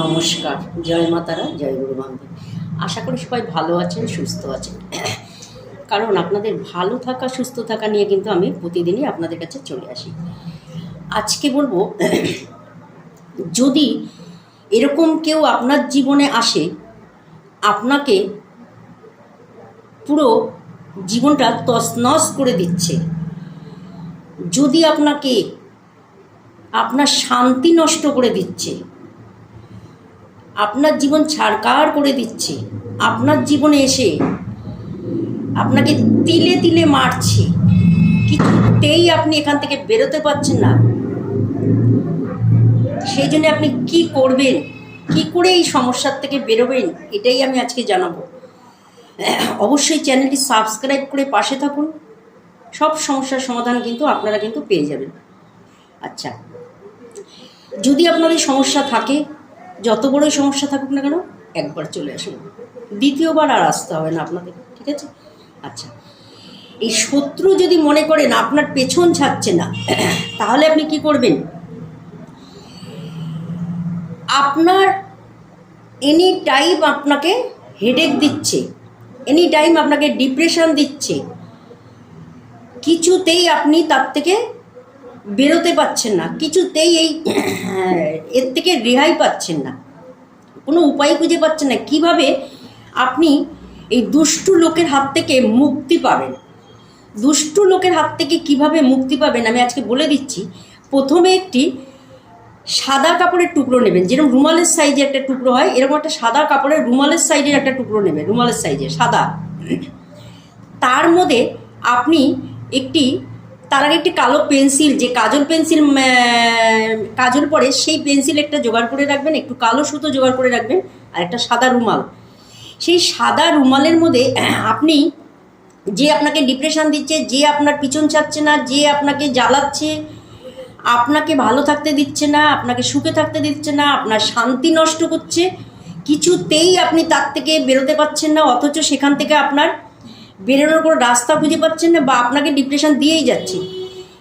নমস্কার। জয় মাতারা জয় গুরু বান্ধব আশা করি সবাই ভালো আছেন, সুস্থ আছেন। কারণ আপনাদের ভালো থাকা, সুস্থ থাকা নিয়ে কিন্তু আমি প্রতিদিনই আপনাদের কাছে চলে আসি। আজকে বলব, যদি এরকম কেউ আপনার জীবনে আসে, আপনাকে পুরো জীবনটা তছনছ করে দিচ্ছে, যদি আপনাকে আপনার শান্তি নষ্ট করে দিচ্ছে আপনার জীবন ছাড়কার করে দিচ্ছে। আপনার জীবনে এসে আপনাকে তিলে তিলে মারছে। কিছুতেই আপনি এখান থেকে বেরোতে পারছেন না। সেই জন্য আপনি কি করবেন? কি করে এই সমস্যার থেকে বেরোবেন? এটাই আমি আজকে জানাব। অবশ্যই চ্যানেলটি সাবস্ক্রাইব করে পাশে থাকুন। সব সমস্যার সমাধান কিন্তু আপনারা কিন্তু পেয়ে যাবেন। আচ্ছা যদি আপনাদের সমস্যা থাকে যত বড়ই সমস্যা থাকুক না কেন, একবার চলে আসুন। দ্বিতীয়বার আর আসতে হবে না আপনাদের, ঠিক আছে? আচ্ছা এই শত্রু যদি মনে করেন আপনার পেছন ছাড়ছে না, তাহলে আপনি কি করবেন? আপনার এনি টাইম আপনাকে হেডেক দিচ্ছে এনি টাইম আপনাকে ডিপ্রেশন দিচ্ছে, কিছুতেই আপনি তার থেকে বেরোতে পাচ্ছেন না। কিছুতেই এই, এর থেকে রেহাই পাচ্ছেন না। কোনো উপায় খুঁজে পাচ্ছেন না। কীভাবে আপনি এই দুষ্টু লোকের হাত থেকে মুক্তি পাবেন? দুষ্টু লোকের হাত থেকে কীভাবে মুক্তি পাবেন? আমি আজকে বলে দিচ্ছি, প্রথমে একটি সাদা কাপড়ের টুকরো নেবেন। যেরকম রুমালের সাইজে একটা টুকরো হয়, এরকম একটা সাদা কাপড়ের রুমালের সাইজের একটা টুকরো নেবেন, রুমালের সাইজে, সাদা। তার মধ্যে আপনি একটি তার আগে একটি কালো পেন্সিল, যে কাজল পেন্সিল কাজল পরে সেই পেন্সিল একটা জোগাড় করে রাখবেন, একটু কালো সুতো জোগাড় করে রাখবেন, আর একটা সাদা রুমাল। সেই সাদা রুমালের মধ্যে আপনি যে আপনাকে ডিপ্রেশন দিচ্ছে, যে আপনার পিছন ছাড়ছে না, যে আপনাকে জ্বালাচ্ছে, আপনাকে ভালো থাকতে দিচ্ছে না, আপনাকে সুখে থাকতে দিচ্ছে না, আপনার শান্তি নষ্ট করছে, কিছুতেই আপনি তার থেকে বেরোতে পারছেন না, অথচ সেখান থেকে আপনার বেরোনোর কোনো রাস্তা খুঁজে পাচ্ছেন না বা আপনাকে ডিপ্রেশন দিয়েই যাচ্ছে।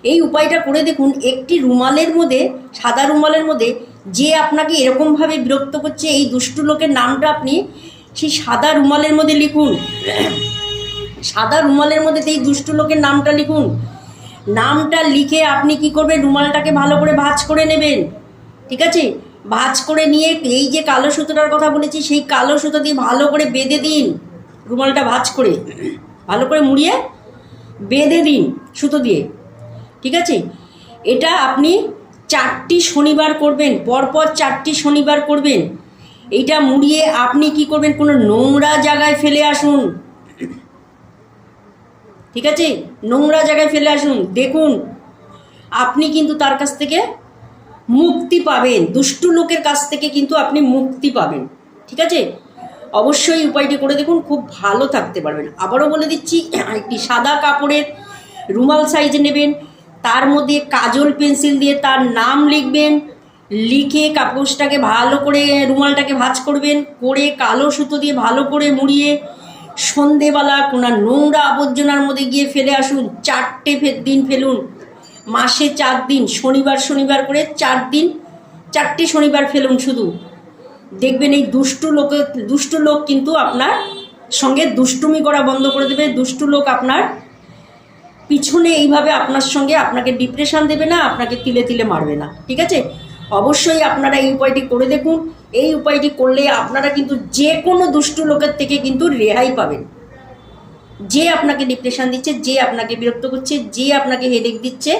এই উপায়টা করে দেখুন, একটি রুমালের মধ্যে, সাদা রুমালের মধ্যে যে আপনাকে এরকমভাবে বিরক্ত করছে, এই দুষ্টু লোকের নামটা আপনি সেই সাদা রুমালের মধ্যে লিখুন। সাদা রুমালের মধ্যে এই দুষ্টু লোকের নামটা লিখুন। নামটা লিখে আপনি কি করবেন? রুমালটাকে ভালো করে ভাঁজ করে নেবেন। ঠিক আছে? ভাঁজ করে নিয়ে এই যে কালো সুতোটার কথা বলেছি, সেই কালো সুতো দিয়ে ভালো করে বেঁধে দিন। রুমালটা ভাঁজ করে। ভালো করে মুড়িয়ে বেঁধে দিন সুতো দিয়ে, ঠিক আছে? এটা আপনি চারটি শনিবার করবেন, পরপর চারটি শনিবার করবেন। এইটা মুড়িয়ে আপনি কি করবেন? কোনো নোংরা জায়গায় ফেলে আসুন। ঠিক আছে? নোংরা জায়গায় ফেলে আসুন। দেখুন, আপনি কিন্তু তার কাছ থেকে মুক্তি পাবেন। দুষ্টু লোকের কাছ থেকে কিন্তু আপনি মুক্তি পাবেন। ঠিক আছে? অবশ্যই উপায়টি করে দেখুন, খুব ভালো থাকতে পারবেন। আবারও বলে দিচ্ছি, একটি সাদা কাপড়ের রুমাল সাইজ নেবেন, তার মধ্যে কাজল পেন্সিল দিয়ে তার নাম লিখবেন, লিখে কাগজটাকে ভালো করে, রুমালটাকে ভাঁজ করবেন, করে কালো সুতো দিয়ে ভালো করে মুড়িয়ে সন্ধেবেলা কোনো নোংরা আবর্জনার মধ্যে গিয়ে ফেলে আসুন, চারটে দিন ফেলুন। মাসে চার দিন, শনিবার শনিবার করে চার দিন, চারটে শনিবার ফেলুন শুধু। দেখবেন এই দুষ্টু লোক দুষ্টু লোক কিন্তু আপনার সঙ্গে দুষ্টুমি করা বন্ধ করে দেবে। দুষ্টু লোক আপনার পিছনে এইভাবে আপনার সঙ্গে আপনাকে ডিপ্রেশান দেবে না, আপনাকে তিলে তিলে মারবে না। ঠিক আছে? অবশ্যই আপনারা এই উপায়টি করে দেখুন। এই উপায়টি করলে আপনারা কিন্তু যে কোনো দুষ্টু লোকের থেকে কিন্তু রেহাই পাবেন। যে আপনাকে ডিপ্রেশান দিচ্ছে, যে আপনাকে বিরক্ত করছে, যে আপনাকে হেডেক দিচ্ছে,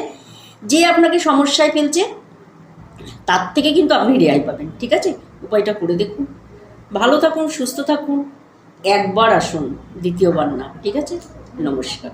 যে আপনাকে সমস্যায় ফেলছে, তার থেকে কিন্তু আপনি রেহাই পাবেন। ঠিক আছে? উপায়টা করে দেখুন। ভালো থাকুন সুস্থ থাকুন। একবার আসুন দ্বিতীয়বার না ঠিক আছে? নমস্কার।